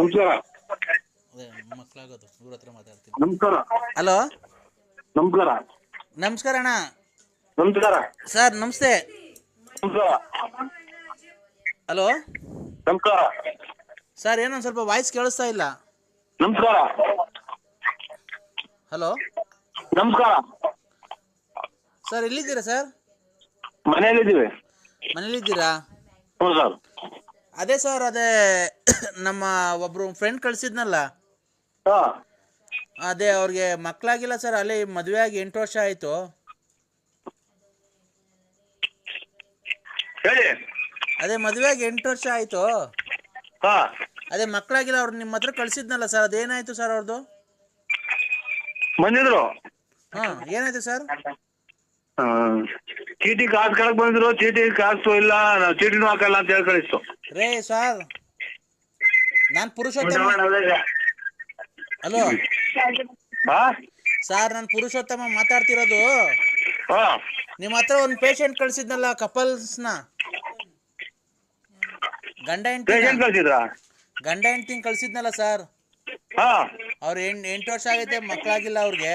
ನಮಸ್ಕಾರ. ಅದೇ ಮಕ್ಕಳಾಗೋದು ಇವ್ರ ಹತ್ರ ಮಾತಾಡ್ತೀನಿ. ನಮಸ್ಕಾರ. ಹಲೋ? ನಮಸ್ಕಾರ. ನಮಸ್ಕಾರ ಅಣ್ಣ. ನಮಸ್ಕಾರ. ಸರ್ ನಮಸ್ತೆ. ನಮಸ್ಕಾರ. ಹಲೋ? ನಮಸ್ಕಾರ. ಸರ್ ಏನೊಂದು ಸ್ವಲ್ಪ ವಾಯ್ಸ್ ಕೇಳಿಸ್ತಾ ಇಲ್ಲ. ನಮಸ್ಕಾರ. ಹಲೋ? ನಮಸ್ಕಾರ. ಸರ್ ಎಲ್ಲಿದ್ದೀರಾ ಸರ್? ಮನೆಯಲ್ಲಿದ್ದೀವಿ. ಮನೇಲಿದ್ದೀರಾ ಹ್ಞೂ ಸರ್. ಅದೇ ಸರ್ ಅದೇ ನಮ್ಮ ಒಬ್ರು ಫ್ರೆಂಡ್ ಕಳ್ಸಿದ್ನಲ್ಲ? ಹಾಂ. ಅದೇ ಅವ್ರಿಗೆ ಮಕ್ಕಳಾಗಿಲ್ಲ ಸರ್ ಅಲ್ಲಿ ಮದುವೆ ಆಗಿ ಎಂಟು ವರ್ಷ ಆಯ್ತು. ಹೇಳಿ. ಅದೇ ಮದುವೆ ಆಗಿ ಎಂಟು ವರ್ಷ ಆಯ್ತು. ಹಾಂ. ಅದೇ ಮಕ್ಕಳಾಗಿಲ್ಲ ಅವ್ರು ನಿಮ್ಮ ಹತ್ರ ಕಳ್ಸಿದ್ನಲ್ಲ ಸರ್ ಅದೇನಾಯ್ತು ಸರ್ ಅವ್ರದ್ದು ಬಂದಿದ್ರು ಹಾ ಏನಾಯ್ತು ಸರ್? ಚೀಟಿ ಕಾಸು ಕಳಕ್ ಬಂದ್ರು ಚೀಟಿ ಕಾಸು ಇಲ್ಲ ನಾವು ಚೀಟಿನೂ ಹಾಕಲ್ಲ ಅಂತ ಹೇಳಿ ಕಳಿಸ್ತು ರೇ ಸರ್ ನಾನು ಪುರುಷೋತ್ತಮ ಹಲೋ. ಹಾ? ಸರ್ ನಾನು ಪುರುಷೋತ್ತಮ ಮಾತಾಡ್ತಿರೋದು. ಹಾ. ನಿಮ್ಮ ಹತ್ರ ಒಂದು ಪೇಷಂಟ್ ಕಳಿಸಿದ್ನಲ್ಲ ಕಪಲ್ಸ್ನ ಗಂಡ ಹೆಂಡತಿ ಕಳ್ಸಿದ್ರಾ? ಗಂಡ ಹೆಂಡ್ತಿನ ಕಳಿಸಿದ್ನಲ್ಲ ಸರ್. ಹಾ. ಅವ್ರ ಎಂಟು ಎಂಟು ವರ್ಷ ಆಗೈತೆ ಮಕ್ಕಳಾಗಿಲ್ಲ ಅವ್ರಿಗೆ.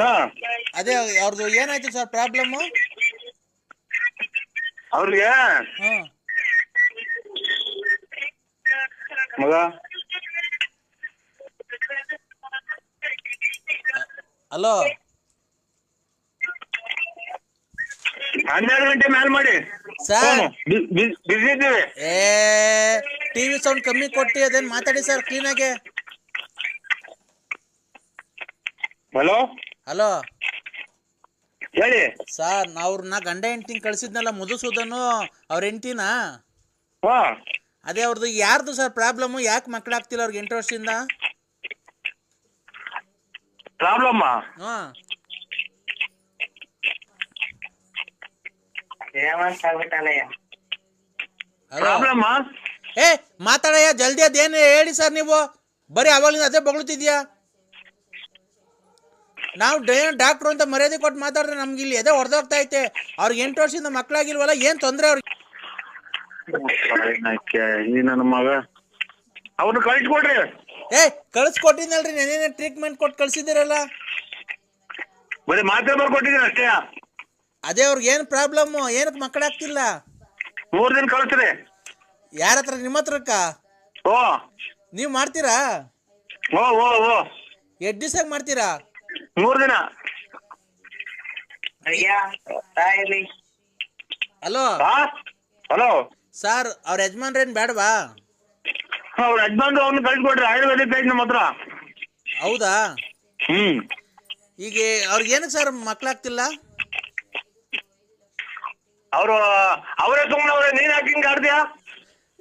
ಹಾಂ. ಅದೇ ಅವ್ರದ್ದು ಏನಾಯ್ತು ಸರ್ ಪ್ರಾಬ್ಲಮ್ ಅವ್ರಿಗೆ? ಮಗ? ಹಲೋ? ಹನ್ನೆರಡು ಗಂಟೆ ಮ್ಯಾಲ್ ಮಾಡಿ. ಸರ್. ಬಿಸಿ ಇದ್ದೀವಿ. ಏ ಟಿವಿ ಸೌಂಡ್ ಕಮ್ಮಿ ಕೊಟ್ಟಿ ಅದೇನ್ ಮಾತಾಡಿ ಸರ್ ಕ್ಲೀನಾಗೆ? ಹಲೋ? ಹಲೋ? ಹೇಳಿ. ಸರ್ ಅವ್ರನ್ನ ಗಂಡ ಹೆಂಡತಿ ಕಳ್ಸಿದ್ನಲ್ಲ ಮುದುಸೂದನು ಅವ್ರ ಹೆಂಡತಿನ? ಹಾ. ಅದೇ ಅವ್ರದ್ದು ಯಾರ್ದು ಸರ್ ಪ್ರಾಬ್ಲಮ್ ಯಾಕೆ ಮಕ್ಕಳಾಗ್ತಿಲ್ಲ ಅವ್ರಿಗೆ ಎಂಟು ವರ್ಷದಿಂದ? ಪ್ರಾಬ್ಲಮ್ ಹಾಂ. ಹಲೋ? ಪ್ರಾಬ್ಲಮ್ಮ? ಏ ಮಾತಾಡಯ್ಯ ಜಲ್ದಿ ಅದೇನು ಹೇಳಿ ಸರ್ ನೀವು? ಬರೀ ಅವಾಗಲಿಂದ ಅದೇ ಬಗ್ಳುತ್ತಿದ್ಯಾ ನಾವು ಡಾಕ್ಟರ್ ಅಂತ ಮರ್ಯಾದೆ ಕೊಟ್ಟು ಮಾತಾಡಿದ್ರೆ ನಮ್ಗೆ ಇಲ್ಲಿ ಎದೆ ಹೊಡೆದೋಗ್ತಾ ಐತೆ. ಅವ್ರಿಗೆ ಎಂಟು ವರ್ಷದಿಂದ ಮಕ್ಕಳಾಗಿಲ್ವಲ್ಲ ಏನ್ ತೊಂದರೆ ಅವ್ರಿಗೆ? ಈ ನನ್ನ ಮಗ. ಅವ್ರನ್ನ ಕಳಿಸ್ಕೊಡ್ರಿ. ಏ ಕಳ್ಸ್ಕೊಟ್ಟಿದ್ನಲ್ರಿ ನೆನೇನೆ ಟ್ರೀಟ್ಮೆಂಟ್ ಕೊಟ್ಟು ಕಳ್ಸಿದಿರಲ್ಲ ಬರೀ ಮಾತ್ರೆ ಬರ್ಕೊಟ್ಟಿದ್ದೀನಿ ಅಷ್ಟೇ. ಅದೇ ಅವ್ರಿಗೆ ಏನ್ ಪ್ರಾಬ್ಲಮ್ ಏನಕ್ಕೆ ಮಕ್ಕಳಾಗ್ತಿಲ್ಲ? ಮೂರ್ ದಿನ ಕಳಿಸ್ರಿ. ಯಾರ ಹತ್ರ ನಿಮ್ಮ ಹತ್ರಕ್ಕ? ಓ ನೀವು ಮಾಡ್ತೀರಾ? ಓ ಓ ಓ ಎಷ್ಟು ದಿವ್ಸಕ್ಕೆ ಮಾಡ್ತೀರಾ? ಮೂರ್ ದಿನ. ಹಲೋ. ಹಲೋ. ಸರ್ ಅವ್ರ ಯಜಮಾನ್ರೇನು ಬೇಡವಾ ಅವ್ರ ಯಜಮಾನ್ರು ಅವ್ನ ಕಳ್ಸಿಕೊಡ್ರಿ ಆಯುರ್ವೇದಿಕ್ ಐತಿ ನಮ್ಮ ಹತ್ರ. ಹೌದಾ? ಹ್ಮ್. ಈಗ ಅವ್ರಿಗೆ ಏನಕ್ಕೆ ಸರ್ ಮಕ್ಕಳಾಗ್ತಿಲ್ಲ ಅವರು ಅವರೇ ಸುಮ್ಮನೆ ಅವ್ರೆ ನೀನ್ ಯಾಕೆ ಹಿಂಗ್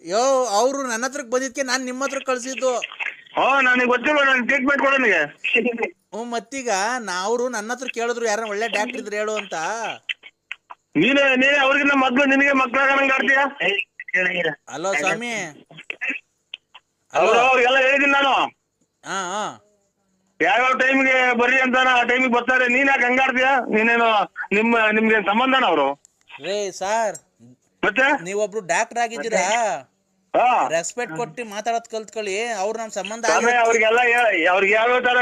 ಯೋ ಅವರು ನನ್ನ ಹತ್ರಕ್ಕೆ ಬಂದಿದ್ಕೆ ನಾನು ನಿಮ್ಮ ಹತ್ರ ಕಳ್ಸಿದ್ದು. ಹೋ ನನಗೆ ಗೊತ್ತಿಲ್ಲ ನಾನು ಟ್ರೀಟ್ಮೆಂಟ್ ಕೊಡೋ ನನಗೆ ಹ್ಞೂ ಮತ್ತೀಗ ನಾವ್ರು ನನ್ನ ಹತ್ರ ಕೇಳಿದ್ರು ಯಾರ ಒಳ್ಳೆ ಡಾಕ್ಟರ್ ಇದ್ರೆ ಹೇಳು ಅಂತ. ನೀನೇ ನೀನೇ ಅವ್ರಿಗಿನ್ನ ಮೊದ್ಲು ನಿನಗೆ ಮಕ್ಳಾಗಂಗ್ ಆಡ್ತೀಯಾ? ಹಲೋ ಸ್ವಾಮಿ. ಅವ್ರು ಅವ್ರಿಗೆಲ್ಲ ಹೇಳಿದೀನಿ ನಾನು. ಹಾ ಹಾ. ಯಾವ್ಯಾವ ಟೈಮ್ಗೆ ಬರ್ರಿ ಅಂತ ಆ ಟೈಮಿಗೆ ಬರ್ತಾರೆ ನೀನ್ ಯಾಕೆ ಹಂಗಾಡ್ತೀಯ ನೀನೇನು ನಿಮ್ಮ ನಿಮ್ಗೆ ಸಂಬಂಧನ ಅವರು? ರೇ ಸರ್. ಮತ್ತೆ? ನೀವೊಬ್ರು ಡಾಕ್ಟರ್ ಆಗಿದ್ದೀರಾ? ಹಾ. ರೆಸ್ಪೆಕ್ಟ್ ಕೊಟ್ಟು ಮಾತಾಡೋದ್ ಕಲ್ತ್ಕೊಳ್ಳಿ ಅವ್ರು ನಮ್ ಸಂಬಂಧ ಆಮೇಲೆ ಅವ್ರಿಗೆಲ್ಲ ಹೇಳಿ ಅವ್ರಿಗೆ ಯಾವ್ಯಾವ ತರ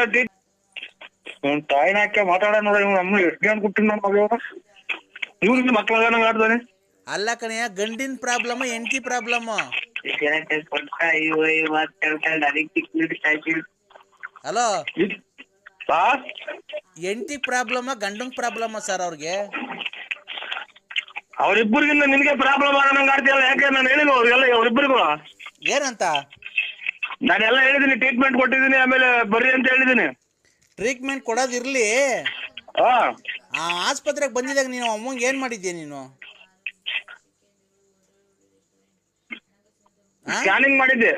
ಅವ್ನ್ ತಾಯಿನ ಹಾಕಿ ಮಾತಾಡ ನೋಡ ಇವ್ನು ನಮ್ಮ ಎಷ್ಟು ಜನ ಕೊಟ್ಟಿನ ನಮ್ಮ ಮಗ ಇವ್ನಿಗೆ ಮಕ್ಳಾಗಂಗ್ ಆಡ್ತಾನೆ ಅಲ್ಲ ಕಣಯ್ಯ ಗಂಡಿನ ಪ್ರಾಬ್ಲಮ್ ಹೆಂಡತಿ ಪ್ರಾಬ್ಲಮ್? ಹಲೋ? ಎಂಟಿ ಹೆಂಡತಿ ಪ್ರಾಬ್ಲಮ್ ಗಂಡನ್ ಪ್ರಾಬ್ಲಮ್ ಸರ್ ಅವ್ರಿಗೆ? ಅವರಿಬ್ಬರಿಗಿಂತ ನಿನ್ಗೆ ಪ್ರಾಬ್ಲಮ್ ಆಗಂಗ್ ಆಡ್ತೀಯಲ್ಲ ಯಾಕೆ ನಾನು ಹೇಳಿಲ್ಲ ಅವ್ರಿಗೆಲ್ಲ ಅವರಿಬ್ಬರಿಗೂ ಏನಂತ? ನಾನೆಲ್ಲ ಹೇಳಿದ್ದೀನಿ ಟ್ರೀಟ್ಮೆಂಟ್ ಕೊಟ್ಟಿದ್ದೀನಿ ಆಮೇಲೆ ಬರ್ರಿ ಅಂತ ಹೇಳಿದ್ದೀನಿ ಟ್ರೀಟ್ಮೆಂಟ್ ಕೊಡೋದಿರ್ಲಿ ಹಾ. ಆ ಆಸ್ಪತ್ರೆಗೆ ಬಂದಿದಾಗ ನೀನು ಅಮ್ಮಂಗೆ ಏನ್ ಮಾಡಿದ್ಯಾ ನೀನು? ಸ್ಕ್ಯಾನಿಂಗ್ ಮಾಡಿದ್ದೆ.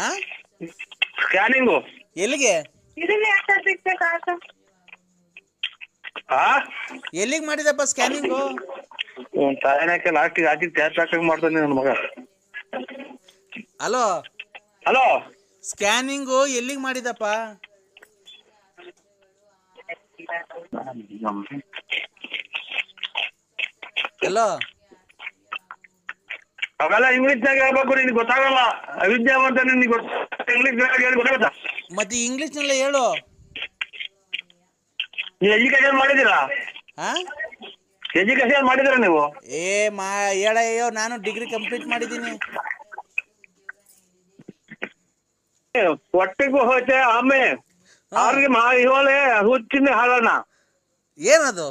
ಆ? ಸ್ಕ್ಯಾನಿಂಗು. ಎಲ್ಲಿಗೆ? ಆ? ಎಲ್ಲಿಗೆ ಮಾಡಿದಪ್ಪ ಸ್ಕ್ಯಾನಿಂಗು? ಅವ್ನ್ ತಾಯಿನಾಕೆ ಲಾಸ್ಟಿಗೆ ಹಾಕಿ ಟ್ಯಾಚ್ ಹಾಕಂಗ್ ಮಾಡ್ತಾನೆ ನನ್ನ ಮಗ. ಹಲೋ? ಹಲೋ? ಸ್ಕ್ಯಾನಿಂಗು ಎಲ್ಲಿಗೆ ಮಾಡಿದಪ್ಪ? ಹಲೋ ಅವೆಲ್ಲ ಇಂಗ್ಲಿಷ್ನಾಗ ಹೇಳ್ಬೇಕು ನಿನ್ಗೆ ಗೊತ್ತಾಗಲ್ಲ. ಅವಿದ್ಯಾವಂತ ನಿನ್ ಗೊತ್ತ ಇಂಗ್ಲಿಷ್ ಹೇಳಿ ಗೊತ್ತಾಗುತ್ತಾ? ಮತ್ತೆ ಇಂಗ್ಲೀಷ್ನಲ್ಲೇ ಹೇಳು. ನೀವು ಎಜುಕೇಶನ್ ಮಾಡಿದ್ದೀರಾ? ಹಾ? ಎಜುಕೇಶನ್ ಮಾಡಿದ್ದೀರಾ ನೀವು? ಏ ಮಾ ಹೇಳಯ್ಯೋ ನಾನು ಡಿಗ್ರಿ ಕಂಪ್ಲೀಟ್ ಮಾಡಿದ್ದೀನಿ. ಹೊಟ್ಟೆಗೂ ಹೋಯ್ತೆ ಆಮೆ. ಅವ್ರಿಗೆ ಮಾ ಇವಳೆ ಹುಚ್ಚಿನ ಏನು ಏನದು?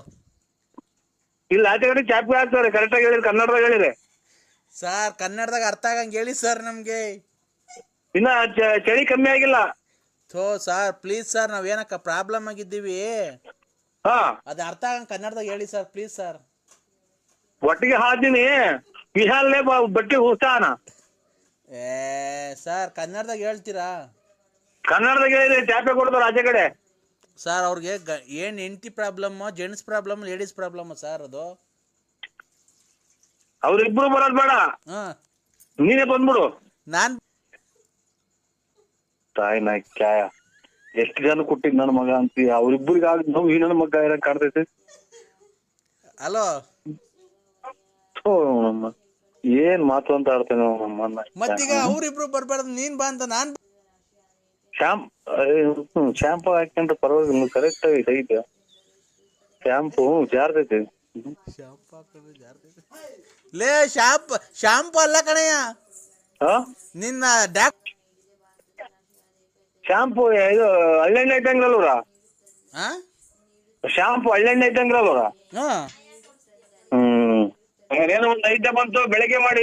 ಇಲ್ಲಿ ಆಚೆ ಕಡೆ ಚಾಪಿ ಹಾಕ್ತಾರೆ ಕರೆಕ್ಟಾಗಿ ಹೇಳಿರಿ ಕನ್ನಡದಾಗ ಹೇಳಿರಿ ಸರ್ ಕನ್ನಡದಾಗ ಅರ್ಥ ಆಗಂಗೆ ಹೇಳಿ ಸರ್ ನಮಗೆ. ಇನ್ನ ಚ- ಚಳಿ ಕಮ್ಮಿ ಆಗಿಲ್ಲ. ಥೋ ಸರ್ ಪ್ಲೀಸ್ ಸರ್ ನಾವೇನಕ್ಕ ಪ್ರಾಬ್ಲಮ್ ಆಗಿದ್ದೀವಿ? ಹಾ. ಅದು ಅರ್ಥ ಆಗಂಗೆ ಕನ್ನಡದಾಗ ಹೇಳಿ ಸರ್ ಪ್ಲೀಸ್ ಸರ್. ಒಟ್ಟಿಗೆ ಹಾದಿನಿ ವಿಹಾಲ್ನೇ ಬ- ಬಟ್ಟೆ ಹುಸ್ತಾನ ಏ ಸರ್ ಕನ್ನಡದಾಗ ಹೇಳ್ತೀರಾ? ಕನ್ನಡದಾಗ ಹೇಳಿರಿ ಚಾಪೆ ಕೊಡ್ತಾರೆ ಆಚೆ ಕಡೆ. ಸರ್ ಅವ್ರಿಗೆ ಗ ಏನ್ ಹೆಂಡತಿ problem gents problem ladies problem sir ಅದು? ಅವ್ರಿಬ್ರು ಬರೋದ್ ಬೇಡ. ಹಾ. ನೀನೇ ಬಂದ್ಬಿಡು. ನಾನ್ ತಾಯಿ ಕ್ಯಾಯ ಎಷ್ಟು ಜನ ಕೊಟ್ಟಿದ್ ನನ್ನ ಮಗ ಅಂತ ಅವ್ರಿಬ್ರಿಗೆ ಆಗ ನೋವು ಈ ನನ್ನ ಮಗ ಇರಂಗ್ ಕಾಣ್ತೈತೆ. ಹಲೋ ಥೋ ನಮ್ಮ ಏನ್ ಮಾತು ಅಂತ ಆಡ್ತೇನೆ ನಮ್ಮನ್ನ ಮತ್ತೀಗ ಅವ್ರಿಬ್ರು ಬರ್ಬಾರ್ದು ನೀನ್ ಬಾ ಅಂತ ನಾನ್ ಶಾಂಪ್ ಶಾಂಪು ಹಾಕೊಂಡ್ರೆ ಪರವಾಗಿಲ್ಲ ಕರೆಕ್ಟ್ ಆಗಿ ಐತೆ. ಶಾಂಪು ಜಾರ್ತೈತಿ ಲೇ ಶಾಂಪ್ ಶಾಂಪು ಅಲ್ಲ ಕಣಯ್ಯ. ಹಾ? ನಿನ್ನ ಡ್ಯಾಕ್ ಶಾಂಪು ಇದು ಹಳ್ಳೆಣ್ಣೆ ಇದ್ದಂಗ್ರಲ್ವರ ಶಾಂಪು ಹಳ್ಳೆಣ್ಣೆ ಇದ್ದಂಗ್ರಲ್ವರ ಹಾ. ಹ್ಮ್. ಏನೋ ಒಂದು ಐಟಮ್ ಬಂತು ಬೆಳಿಗ್ಗೆ ಮಾಡಿ